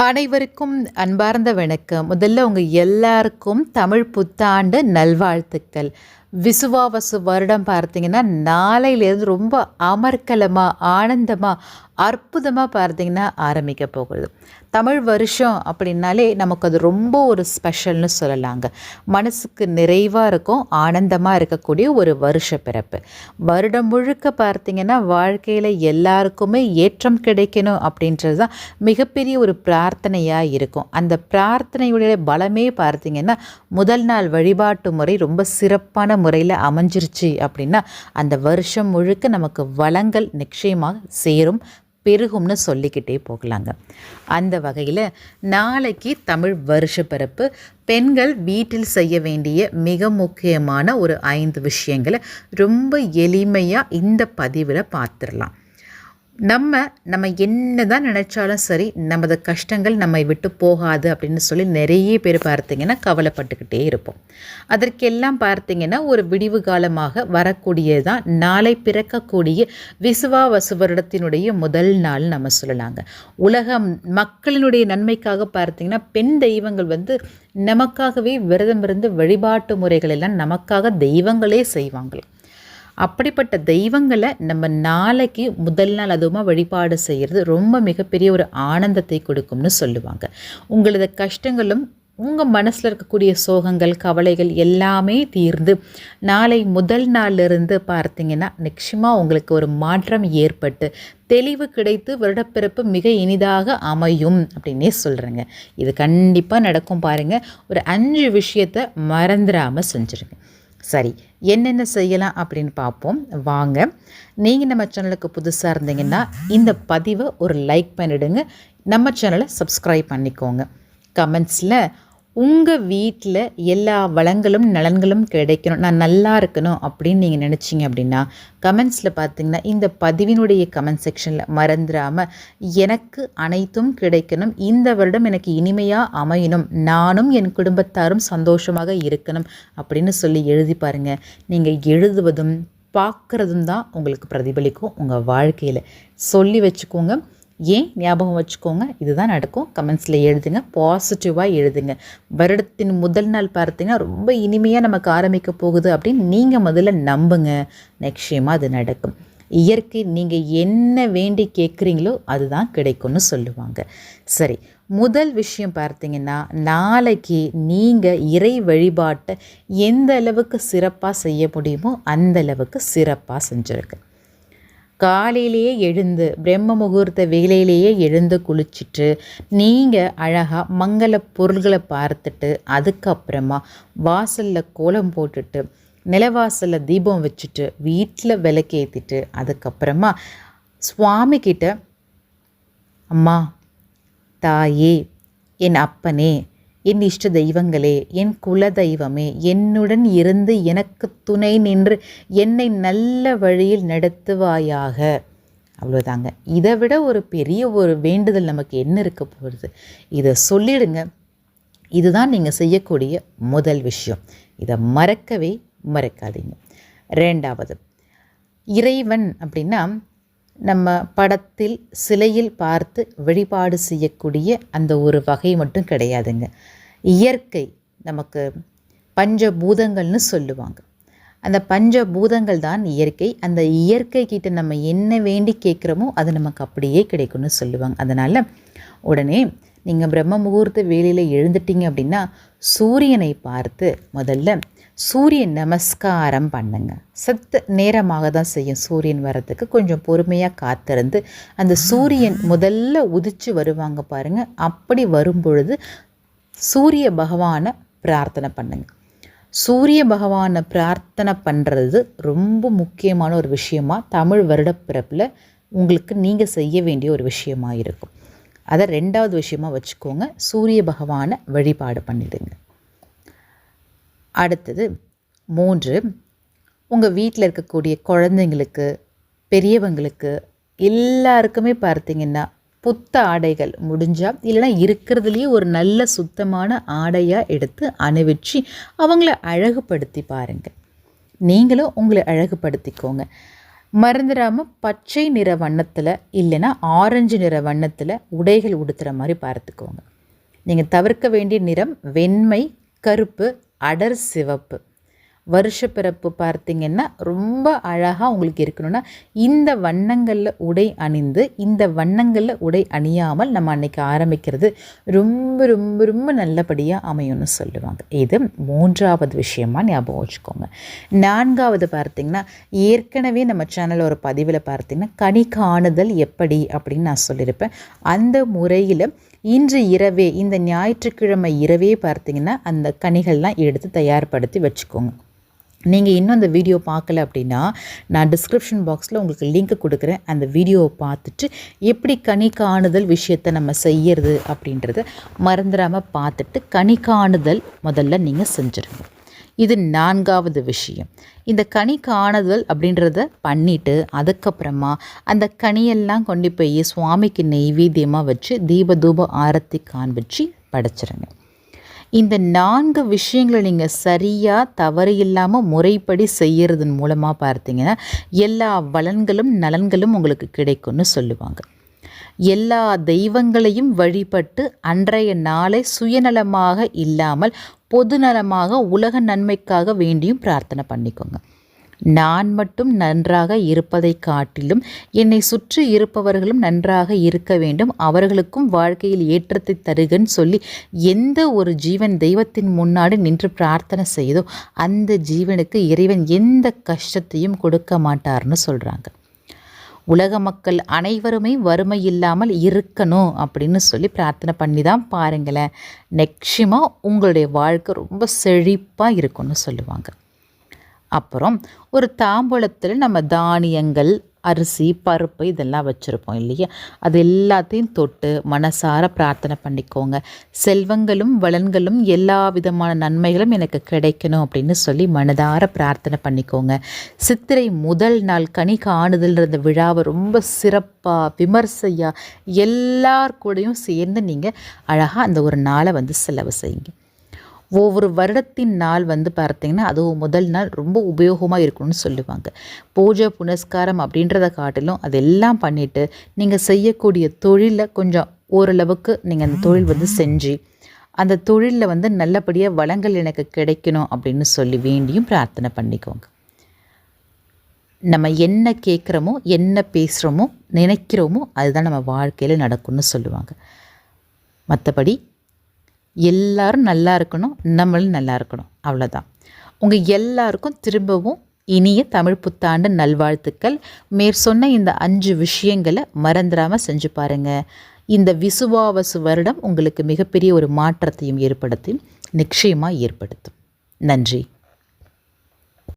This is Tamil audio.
அனைவருக்கும் அன்பார்ந்த வணக்கம். முதல்ல உங்கள் எல்லாருக்கும் தமிழ் புத்தாண்டு நல்வாழ்த்துக்கள். விசுவாவசு வருடம் பார்த்தீங்கன்னா நாளையிலேருந்து ரொம்ப அமர்க்கலமாக ஆனந்தமாக அற்புதமாக பார்த்தீங்கன்னா ஆரம்பிக்க போகுது. தமிழ் வருஷம் அப்படின்னாலே நமக்கு அது ரொம்ப ஒரு ஸ்பெஷல்னு சொல்லலாங்க. மனசுக்கு நிறைவாக இருக்கும் ஆனந்தமாக இருக்கக்கூடிய ஒரு வருஷ பிறப்பு. வருடம் முழுக்க பார்த்திங்கன்னா வாழ்க்கையில் எல்லாருக்குமே ஏற்றம் கிடைக்கணும் அப்படின்றது தான் மிகப்பெரிய ஒரு பிரார்த்தனையாக இருக்கும். அந்த பிரார்த்தனையுடைய பலமே பார்த்திங்கன்னா முதல் நாள் வழிபாட்டு முறை ரொம்ப சிறப்பான முறையில் அமைஞ்சிருச்சு அப்படின்னா அந்த வருஷம் முழுக்க நமக்கு வளங்கள் நிச்சயமாக சேரும் பெருகும்னு சொல்லிக்கிட்டே போகலாங்க. அந்த வகையில் நாளைக்கு தமிழ் வருஷ பிறப்பு பெண்கள் வீட்டில் செய்ய வேண்டிய மிக முக்கியமான ஒரு ஐந்து விஷயங்களை ரொம்ப எளிமையாக இந்த பதிவில் பார்த்துடலாம் நம்ம நம்ம என்ன தான் நினச்சாலும் சரி நமது கஷ்டங்கள் நம்மை விட்டு போகாது அப்படின்னு சொல்லி நிறைய பேர் பார்த்திங்கன்னா கவலைப்பட்டுக்கிட்டே இருப்போம். அதற்கெல்லாம் பார்த்தீங்கன்னா ஒரு விடிவு காலமாக வரக்கூடியது தான் நாளை பிறக்கக்கூடிய விசுவாவசு வருடத்தினுடைய முதல் நாள் நம்ம சொல்லலாங்க. உலகம் மக்களினுடைய நன்மைக்காக பார்த்திங்கன்னா பெண் தெய்வங்கள் வந்து நமக்காகவே விரதம் இருந்து வழிபாட்டு முறைகள் எல்லாம் நமக்காக தெய்வங்களே செய்வாங்களாம் அப்படிப்பட்ட தெய்வங்களை நம்ம நாளைக்கு முதல் நாள் அதுவுமா வழிபாடு செய்கிறது ரொம்ப மிகப்பெரிய ஒரு ஆனந்தத்தை கொடுக்கும்னு சொல்லுவாங்க. உங்களது கஷ்டங்களும் உங்கள் மனசில் இருக்கக்கூடிய சோகங்கள் கவலைகள் எல்லாமே தீர்ந்து நாளை முதல் நாளிலிருந்து பார்த்தீங்கன்னா நிச்சயமாக உங்களுக்கு ஒரு மாற்றம் ஏற்பட்டு தெளிவு கிடைத்து வருடப்பிறப்பு மிக இனிதாக அமையும் அப்படின்னே சொல்கிறேங்க இது கண்டிப்பாக நடக்கும் பாருங்கள் ஒரு அஞ்சு விஷயத்தை மறந்துடாமல் செஞ்சுருங்க. சரி என்னென்ன செய்யலாம் அப்படின்னு பார்ப்போம். வாங்க நீங்கள் நம்ம சேனலுக்கு புதுசாக இருந்தீங்கன்னா இந்த பதிவை ஒரு லைக் பண்ணிவிடுங்க நம்ம சேனலை சப்ஸ்கிரைப் பண்ணிக்கோங்க. கமெண்ட்ஸில் உங்கள் வீட்டில் எல்லா வளங்களும் நலன்களும் கிடைக்கணும். நான் நல்லா இருக்கணும் அப்படின்னு நீங்கள் நினச்சிங்க அப்படின்னா கமெண்ட்ஸில் பார்த்தீங்கன்னா இந்த பதிவினுடைய கமெண்ட் செக்ஷனில் மறந்துடாமல் எனக்கு அனைத்தும் கிடைக்கணும். இந்த வருடம் எனக்கு இனிமையாக அமையணும். நானும் என் குடும்பத்தாரும் சந்தோஷமாக இருக்கணும் அப்படின்னு சொல்லி எழுதி பாருங்கள் நீங்கள் எழுதுவதும் பார்க்குறதும் தான் உங்களுக்கு பிரதிபலிக்கும். உங்கள் வாழ்க்கையில். சொல்லி வச்சுக்கோங்க. ஏன் ஞாபகம் வச்சுக்கோங்க? இதுதான் நடக்கும். கமெண்ட்ஸில் எழுதுங்க. பாசிட்டிவாக எழுதுங்க. வருடத்தின் முதல் நாள் பார்த்தீங்கன்னா ரொம்ப இனிமையாக நமக்கு ஆரம்பிக்க போகுது அப்படின்னு நீங்கள் முதல்ல நம்புங்க. நிச்சயமாக அது நடக்கும். இயற்கை நீங்கள் என்ன வேண்டி கேட்குறீங்களோ அதுதான் கிடைக்கும்னு சொல்லுவாங்க. சரி முதல் விஷயம் பார்த்தீங்கன்னா நாளைக்கு நீங்கள் இறை வழிபாட்டை எந்த அளவுக்கு சிறப்பாக செய்ய முடியுமோ அந்த அளவுக்கு சிறப்பாக செஞ்சுருக்கு காலையிலேயே எழுந்து பிரம்ம முகூர்த்த வேலையிலேயே எழுந்து குளிச்சுட்டு நீங்கள் அழகாக மங்கள பொருள்களை பார்த்துட்டு அதுக்கப்புறமா வாசலில் கோலம் போட்டுட்டு நிலவாசலில் தீபம் வச்சுட்டு வீட்டில் விளக்கேற்றிட்டு அதுக்கப்புறமா சுவாமிக்கிட்ட அம்மா தாயே என் அப்பனே என் இஷ்ட தெய்வங்களே என் குல தெய்வமே என்னுடன் இருந்து எனக்கு துணை நின்று என்னை நல்ல வழியில் நடத்துவாயாக. அவ்வளோதாங்க இதை விட ஒரு பெரிய ஒரு வேண்டுதல் நமக்கு என்ன இருக்க போகிறது இதை சொல்லிடுங்க. இதுதான் நீங்கள் செய்யக்கூடிய முதல் விஷயம். இதை மறக்கவே மறக்காதீங்க. ரெண்டாவது இறைவன் அப்படின்னா நம்ம படத்தில் சிலையில் பார்த்து வழிபாடு செய்யக்கூடிய அந்த ஒரு வகை மட்டும் கிடையாதுங்க. இயற்கை நமக்கு பஞ்சபூதங்கள்னு சொல்லுவாங்க. அந்த பஞ்சபூதங்கள் தான் இயற்கை. அந்த இயற்கை கிட்ட நம்ம என்ன வேண்டி கேட்குறோமோ அது நமக்கு அப்படியே கிடைக்கும்னு சொல்லுவாங்க. அதனால் உடனே நீங்கள் பிரம்ம முகூர்த்த வேலையில் எழுந்துட்டீங்க அப்படின்னா சூரியனை பார்த்து முதல்ல சூரியன் நமஸ்காரம் பண்ணுங்க. சத்து நேரமாக தான் செய்யும் சூரியன் வரத்துக்கு கொஞ்சம் பொறுமையாக காத்திருந்து அந்த சூரியன் முதல்ல உதிச்சு வருவாங்க பாருங்கள் அப்படி வரும்பொழுது சூரிய பகவானை பிரார்த்தனை பண்ணுங்க. சூரிய பகவானை பிரார்த்தனை பண்ணுறது ரொம்ப முக்கியமான ஒரு விஷயமா தமிழ் வருடப்பிறப்பில் உங்களுக்கு நீங்கள் செய்ய வேண்டிய ஒரு விஷயமா இருக்கும். அதை ரெண்டாவது விஷயமாக வச்சுக்கோங்க. சூரிய பகவானை வழிபாடு பண்ணிடுங்க. அடுத்தது மூன்று உங்கள் வீட்டில் இருக்கக்கூடிய குழந்தைங்களுக்கு பெரியவங்களுக்கு எல்லாருக்குமே பார்த்தீங்கன்னா புத்த ஆடைகள் முடிஞ்சால் இல்லைனா இருக்கிறதுலையே ஒரு நல்ல சுத்தமான ஆடையாக எடுத்து அணிவிச்சு அவங்கள அழகுபடுத்தி பாருங்கள் நீங்களும் உங்களை அழகுபடுத்திக்கோங்க. மறந்துடாமல் பச்சை நிற வண்ணத்தில் இல்லைன்னா ஆரஞ்சு நிற வண்ணத்தில் உடைகள் உடுத்துகிற மாதிரி பார்த்துக்கோங்க. நீங்கள் தவிர்க்க வேண்டிய நிறம் வெண்மை கருப்பு அடர் சிவப்பு. வருஷ பிறப்பு பார்த்திங்கன்னா ரொம்ப அழகாக உங்களுக்கு இருக்கணும்னா இந்த வண்ணங்களில் உடை அணிந்து இந்த வண்ணங்களில் உடை அணியாமல் நம்ம அன்றைக்கி ஆரம்பிக்கிறது ரொம்ப ரொம்ப ரொம்ப நல்லபடியாக அமையும்னு சொல்லுவாங்க. இது மூன்றாவது விஷயமாக ஞாபகம் வச்சுக்கோங்க. நான்காவது பார்த்திங்கன்னா ஏற்கனவே நம்ம சேனலில் ஒரு பதிவில் பார்த்திங்கன்னா கனி காணுதல் எப்படி அப்படின்னு நான் சொல்லியிருப்பேன். அந்த முறையில் இன்று இரவே இந்த ஞாயிற்றுக்கிழமை இரவே பார்த்திங்கன்னா அந்த கனிகள்லாம் எடுத்து தயார்படுத்தி வச்சுக்கோங்க. நீங்கள் இன்னும் அந்த வீடியோ பார்க்கல அப்படின்னா நான் டிஸ்கிரிப்ஷன் பாக்ஸில் உங்களுக்கு லிங்க் கொடுக்குறேன். அந்த வீடியோவை பார்த்துட்டு எப்படி கனி காணுதல் விஷயத்தை நம்ம செய்யறது அப்படின்றத மறந்துடாமல் பார்த்துட்டு கனி காணுதல் முதல்ல நீங்கள் செஞ்சுருங்க. இது நான்காவது விஷயம். இந்த கனி காணுதல் அப்படின்றத பண்ணிவிட்டு அதுக்கப்புறமா அந்த கனியெல்லாம் கொண்டு போய் சுவாமிக்கு நெய்வேத்தியமாக வச்சு தீப தூப ஆரத்தி காண்பிச்சு படைச்சிருங்க. இந்த நான்கு விஷயங்களை நீங்கள் சரியாக தவறு இல்லாமல் முறைப்படி செய்கிறதன் மூலமாக பார்த்தீங்கன்னா எல்லா வளன்களும் நலன்களும் உங்களுக்கு கிடைக்கும்னு சொல்லுவாங்க. எல்லா தெய்வங்களையும் வழிபட்டு அன்றைய நாளை சுயநலமாக இல்லாமல் பொதுநலமாக உலக நன்மைக்காக வேண்டியும் பிரார்த்தனை பண்ணிக்கோங்க. நான் மட்டும் நன்றாக இருப்பதை காட்டிலும் என்னை சுற்றி இருப்பவர்களும் நன்றாக இருக்க வேண்டும். அவர்களுக்கும் வாழ்க்கையில் ஏற்றத்தை தருகன்னு சொல்லி எந்த ஒரு ஜீவன் தெய்வத்தின் முன்னாடி நின்று பிரார்த்தனை செய்தோ அந்த ஜீவனுக்கு இறைவன் எந்த கஷ்டத்தையும் கொடுக்க மாட்டார்னு சொல்கிறாங்க உலக மக்கள் அனைவருமே வறுமை இல்லாமல் இருக்கணும் அப்படின்னு சொல்லி பிரார்த்தனை பண்ணி தான் பாருங்களேன் நிச்சயமாக உங்களுடைய வாழ்க்கை ரொம்ப செழிப்பாக இருக்கும்னு சொல்லுவாங்க. அப்புறம் ஒரு தாம்பூலத்தில் நம்ம தானியங்கள் அரிசி பருப்பு இதெல்லாம் வச்சுருப்போம் இல்லையா? அது எல்லாத்தையும் தொட்டு மனசார பிரார்த்தனை பண்ணிக்கோங்க. செல்வங்களும் வளன்களும் எல்லா விதமான நன்மைகளும் எனக்கு கிடைக்கணும் அப்படின்னு சொல்லி மனதார பிரார்த்தனை பண்ணிக்கோங்க. சித்திரை முதல் நாள் கனி காணுதல் இருந்த விழாவை ரொம்ப சிறப்பாக விமர்சையாக எல்லார் கூடயும் சேர்ந்து நீங்கள் அழகாக அந்த ஒரு நாளை வந்து செலவு செய்யுங்க. ஒவ்வொரு வருடத்தின் நாள் வந்து பார்த்திங்கன்னா அதுவும் முதல் நாள் ரொம்ப உபயோகமாக இருக்கணும்னு சொல்லுவாங்க. பூஜை புனஸ்காரம் அப்படின்றத காட்டிலும் அதெல்லாம் பண்ணிவிட்டு நீங்கள் செய்யக்கூடிய தொழிலை கொஞ்சம் ஓரளவுக்கு நீங்கள் அந்த தொழில் வந்து செஞ்சு அந்த தொழிலில் வந்து நல்லபடியாக வளங்கள் எனக்கு கிடைக்கணும் அப்படின்னு சொல்லி வேண்டியும் பிரார்த்தனை பண்ணிக்கோங்க. நம்ம என்ன கேட்குறோமோ என்ன பேசுகிறோமோ நினைக்கிறோமோ அதுதான் நம்ம வாழ்க்கையில் நடக்கும்னு சொல்லுவாங்க. மற்றபடி எல்லாரும் நல்லா இருக்கணும் நம்மளும் நல்லா இருக்கணும். அவ்வளோதான் உங்கள் எல்லாருக்கும் திரும்பவும் இனிய தமிழ் புத்தாண்டு நல்வாழ்த்துக்கள். மேற்சொன்ன இந்த அஞ்சு விஷயங்களை மறந்துடாமல் செஞ்சு பாருங்கள் இந்த விசுவாவசு வருடம் உங்களுக்கு மிகப்பெரிய ஒரு மாற்றத்தையும் ஏற்படுத்தி நிச்சயமாக ஏற்படுத்தும். நன்றி.